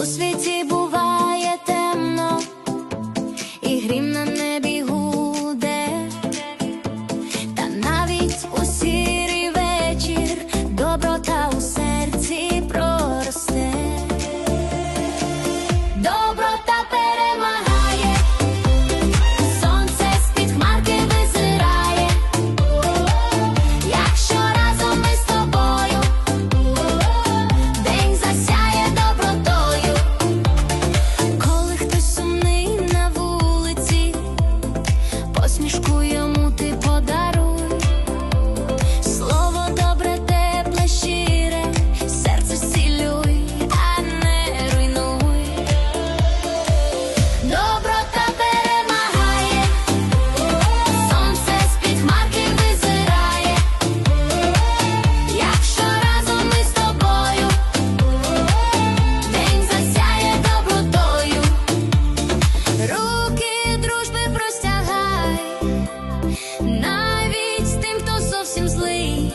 Посвяти навіть тим, хто зовсім злий.